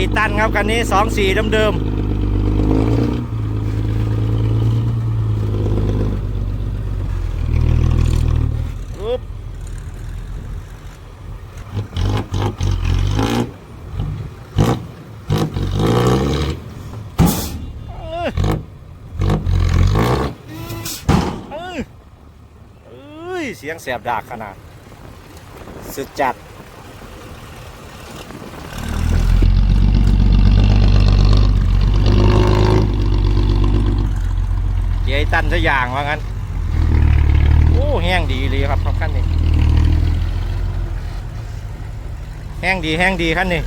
อีตันครับคันนี้สองสี่เดิมๆอุ๊บเอ้ยเอ้ยเอ้ยเสียงแสบดากขนาด สุดจัด เกียร์ไอ้ ตันซะอย่างว่างั้น โอ้แห้งดีเลยครับครับขั้นนี้ แห้งดีแห้งดีขั้นนี้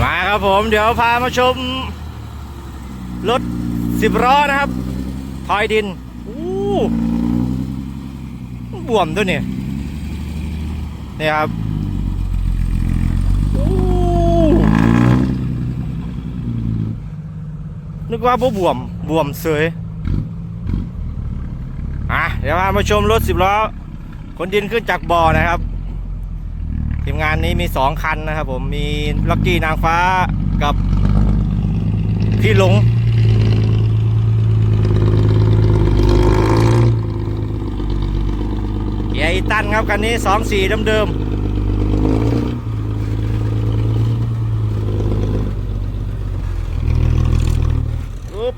มาครับผมเดี๋ยวพามาชม รถสิบล้อนะครับทอยดินอู้บวมตัวยเนี่ยนี่ครับอู้นึกว่าบ่บวมบวมเสยอะเดี๋ยวามาชมรถสิบล้อขนดินขึ้นจากบ่อนะครับทีมงานนี้มีสองคันนะครับผมมีลักกี้นางฟ้ากับพี่หลง เกียร์อีตันครับคันนี้สองสี่เดิมๆอุ๊บ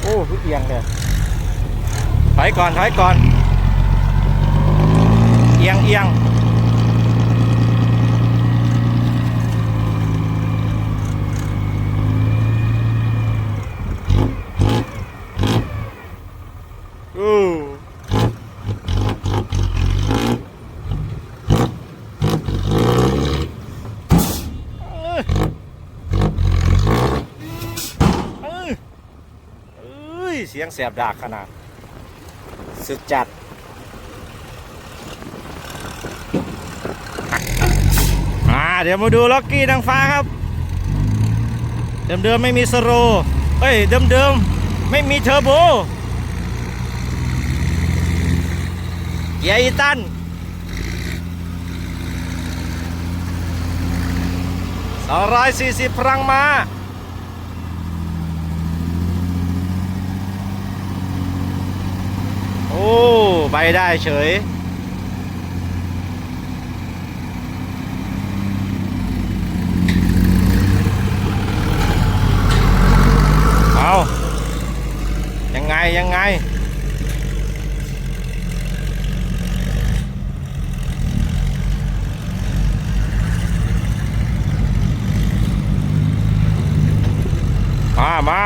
โอ้ทุกเอียงเลยถอยก่อนถอยก่อน เอียงเอียงอู้เอ้ยเอ้ยเอ้ย เสียงแสบดากขนาด สุดจัด อ่า เดี๋ยวมาดูล็อกกี้นางฟ้าครับ เดิมๆไม่มีสโรเอ้ย เดิมๆไม่มีเทอร์โบ เกียร์อีตัน240พลังม้าอ้ ไปได้เฉย เอายังไง ยังไง มา มา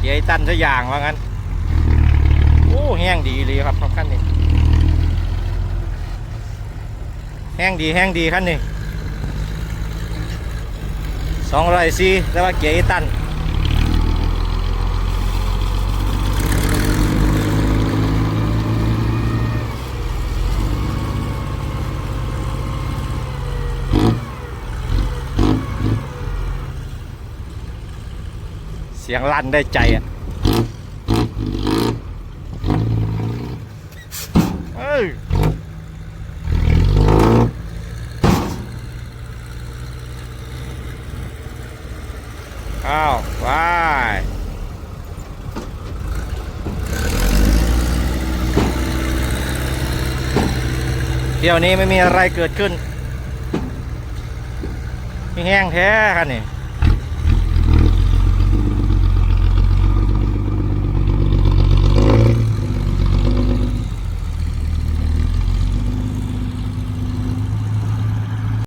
เกียร์ไอ้ ตันซะอย่างว่างั้น โอ้แห้งดีเลยครับครับขั้นนี้แห้งดีแห้งดีขั้นนี้สองร้อยซีแต่ว่าเกียร์ตันเสียงลั่นได้ใจอะเอ้ยอ้าวว้ายเดี๋ยวนี้ไม่มีอะไรเกิดขึ้น มีแห้งแท้คันนี่